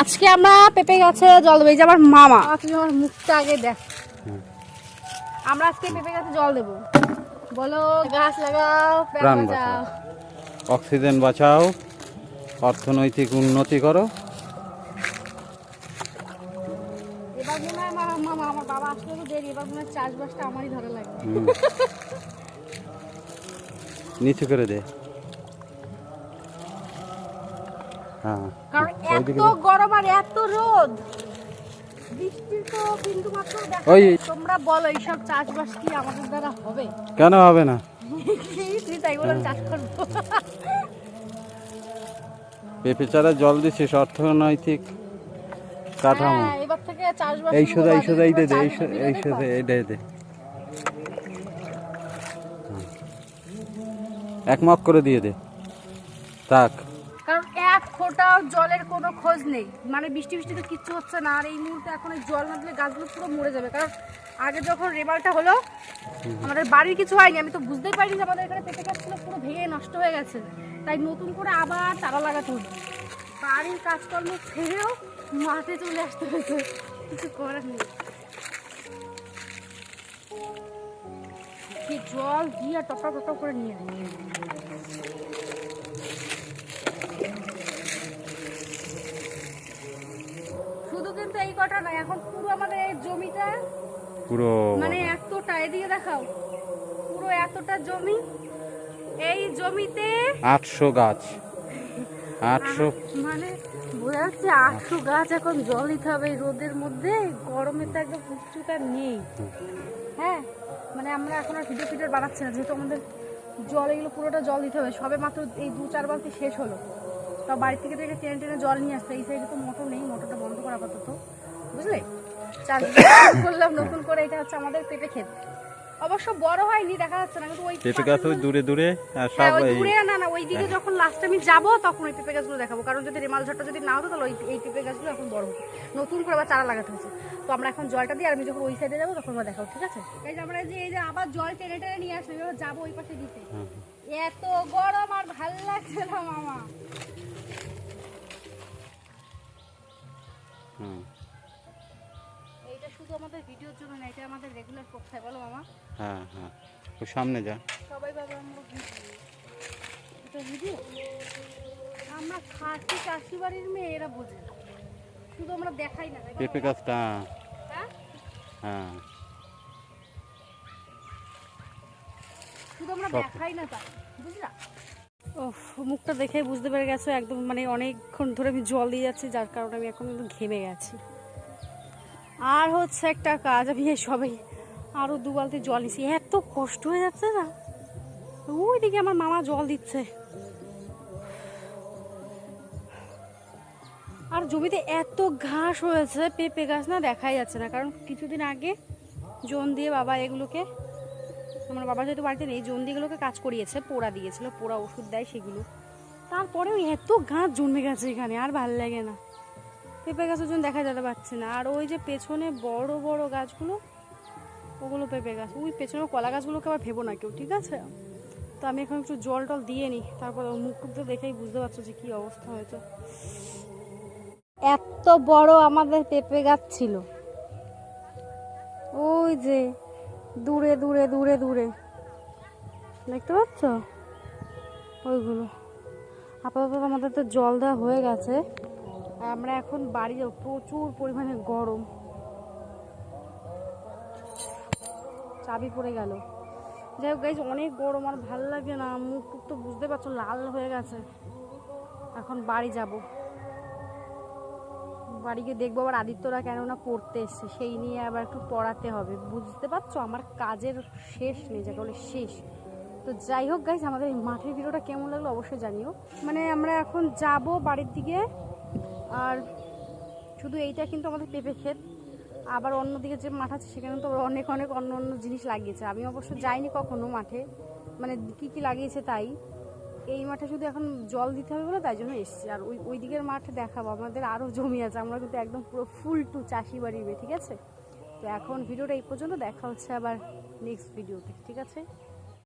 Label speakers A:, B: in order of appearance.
A: আজকে আমরা পেঁপে গাছে জল দেবো এই যে আমার মামা। তুমি আমার মুখটা আগে দেখ। আমরা আজকে পেঁপে গাছে জল দেবো। বলো গাছ লাগাও প্রাণ বাঁচাও।
B: বাঁচাও। অক্সিজেন বাঁচাও অর্থনৈতিক উন্নতি করো।
A: এবার মনে হয় মামা আমার বাবা আসলে তো দেরি এবার মনে হয় চাষবাসটা আমারই ধরে লাগবে।
B: নিচু করে দে।
A: কারণ এত গরম আর এত রোদ। বৃষ্টির তো কিন্তু মাত্র দেখা
B: ওই
A: তোমরা বলো এইসব চাষবাস কি আমাদের দ্বারা হবে?
B: কেন হবে না?
A: তুই তাই বলে চাষ করব।
B: পেঁপে চারা জল দিচ্ছিস অর্থনৈতিক কাঠামো।
A: হ্যাঁ, থেকে
B: এই সোজা এই। সোজা এই দে এই এই সোজা এই দে দে। এক করে দিয়ে দে। তাক
A: কারণ এক ফোঁটাও জলের কোনো খোঁজ নেই। মানে বৃষ্টি বৃষ্টিতে কিচ্ছু হচ্ছে না, আর এই মুহূর্তে এখন এই জল না দিলে গাছগুলো পুরো মরে যাবে। কারণ আগে যখন রেবালটা হলো, আমাদের বাড়ির কিছু হয়নি। আমি তো বুঝতেই পারিনি যে আমাদের এখানে পেঁপে গাছগুলো পুরো ভেঙে নষ্ট হয়ে গেছে। তাই নতুন করে আবার চারা লাগাতে হলো। বাড়ির কাজকর্ম ছেড়েও মাঠে চলে আসতে হয়েছে। কিছু করার নেই। জল দিয়ে টপ টপ করে নিয়ে শুধু এই কটা নয় এখন পুরো আমাদের এই জমিটা
B: পুরো
A: মানে এতটা এদিকে দেখাও পুরো এতটা জমি এই জমিতে
B: আটশো গাছ। আটশো
A: মানে বোঝা যাচ্ছে আটশো গাছ এখন জল দিতে হবে এই রোদের মধ্যে গরমে তো একদম উচ্চতা নেই। হ্যাঁ মানে আমরা এখন আর ভিডিও ফিডিও বানাচ্ছি না যেহেতু আমাদের জল এগুলো পুরোটা জল দিতে হবে সবে মাত্র এই দু চার বালতি শেষ হলো। তো বাড়ি থেকে থেকে টেনে টেনে জল নিয়ে আসতে এই সাইডে তো মোটর নেই মোটরটা বন্ধ করা আপাতত বুঝলে? চাষ করলাম নতুন করে এটা হচ্ছে আমাদের পেঁপে ক্ষেত। অবশ্য বড় হয়নি দেখা যাচ্ছে না কিন্তু ওই
B: পেঁপে গাছ ওই দূরে দূরে আর
A: হ্যাঁ,
B: সব
A: ওই দূরে না না ওইদিকে যখন লাস্ট আমি যাব তখন ওই পেঁপে গাছগুলো দেখাবো। কারণ যদি রেমাল ঝড়টা যদি না হতো তাহলে ওই এই পেঁপে গাছগুলো এখন বড় হতো। নতুন করে আবার চারা লাগাতে হয়েছে। তো আমরা এখন জলটা দিই আর আমি যখন ওই সাইডে যাব তখন আমরা দেখাবো ঠিক আছে? এই যে আমরা এই যে এই যে আবার জল টেনে টেনে নিয়ে আসব এবার যাব ওই পাশে দিতে। এত গরম আর ভালো লাগছে না মামা।
B: হুম,
A: এইটা শুধু আমাদের ভিডিওর জন্য না এটা আমাদের রেগুলার করতে বলো মামা।
B: হ্যাঁ হ্যাঁ। ও সামনে যা।
A: সবাই ভাবে আমরা ভিডিও। এটা ভিডিও? আমরা খাসি চাষি বাড়ির মেয়ে এরা বোঝে শুধু আমরা দেখাই না?
B: পেঁপে গাছটা
A: হ্যাঁ।
B: হ্যাঁ?
A: শুধু আমরা দেখাই না তাই বুঝলা? ও মুখটা দেখে বুঝতে পেরে গেছো, একদম মানে অনেকক্ষণ ধরে আমি জল দিয়ে যাচ্ছি, যার কারণে আমি এখন একদম ঘেমে গেছি। আর হচ্ছে একটা কাজ, আমি সবাই আরও দু বালতি জল নিছি। এত কষ্ট হয়ে যাচ্ছে না? ওইদিকে আমার মামা জল দিচ্ছে। আর জমিতে এত ঘাস হয়েছে, পেঁপে গাছ না দেখাই যাচ্ছে না, কারণ কিছুদিন আগে জোন দিয়ে বাবা এগুলোকে আমার বাবা যেহেতু বাড়িতে নেই, জন্দিগুলোকে কাজ করিয়েছে, পোড়া দিয়েছিল, পোড়া ওষুধ দেয় সেগুলো। তারপরেও এত গাছ জন্মে গেছে এখানে, আর ভালো লাগে না। পেঁপে গাছ ওজন দেখা যেতে পারছে না। আর ওই যে পেছনে বড় বড় গাছগুলো, ওগুলো পেঁপে গাছ। ওই পেছনে কলা গাছগুলোকে আবার ভেবো না কেউ, ঠিক আছে? তো আমি এখন একটু জল টল দিয়ে নিই, তারপর মুখ তো দেখেই বুঝতে পারছ যে কী অবস্থা হয়েছে। এত বড় আমাদের পেঁপে গাছ ছিল। ওই যে দূরে দূরে দূরে দূরে। দেখতে পাচ্ছ? ওইগুলো। আপাতত আমাদের তো জল দেওয়া হয়ে গেছে। আমরা এখন বাড়ি যাব। প্রচুর পরিমাণে গরম। চাবি পড়ে গেল। যাই হোক গাইজ অনেক গরম আর ভালো লাগে না। মুখ টুক তো বুঝতে পারছ, লাল হয়ে গেছে। এখন বাড়ি যাব। বাড়ি গিয়ে দেখব আবার আদিত্যরা কেননা পড়তে এসছে। সেই নিয়ে আবার একটু পড়াতে হবে। বুঝতে পারছ? আমার কাজের শেষ নেই, যাকে বলে শেষ। তো যাই হোক গাইজ আমাদের এই মাঠের ভিডিওটা কেমন লাগল অবশ্যই জানিও। মানে আমরা এখন যাব বাড়ির দিকে, আর শুধু এইটা কিন্তু আমাদের পেঁপে ক্ষেত। আবার অন্যদিকে যে মাঠ আছে, সেখানে তো অনেক অনেক অন্য অন্য জিনিস লাগিয়েছে। আমি অবশ্য যাইনি কখনো মাঠে। মানে কি কি লাগিয়েছে তাই। এই মাঠে শুধু এখন জল দিতে হবে বলে তাই জন্য এসছি। আর ওই ওই দিকের মাঠে দেখাবো। আমাদের আরও জমি আছে। আমরা কিন্তু একদম পুরো ফুল টু চাষি বাড়ির ঠিক আছে? তো এখন ভিডিওটা এই পর্যন্ত। দেখা হচ্ছে আবার নেক্সট ভিডিওতে ঠিক আছে?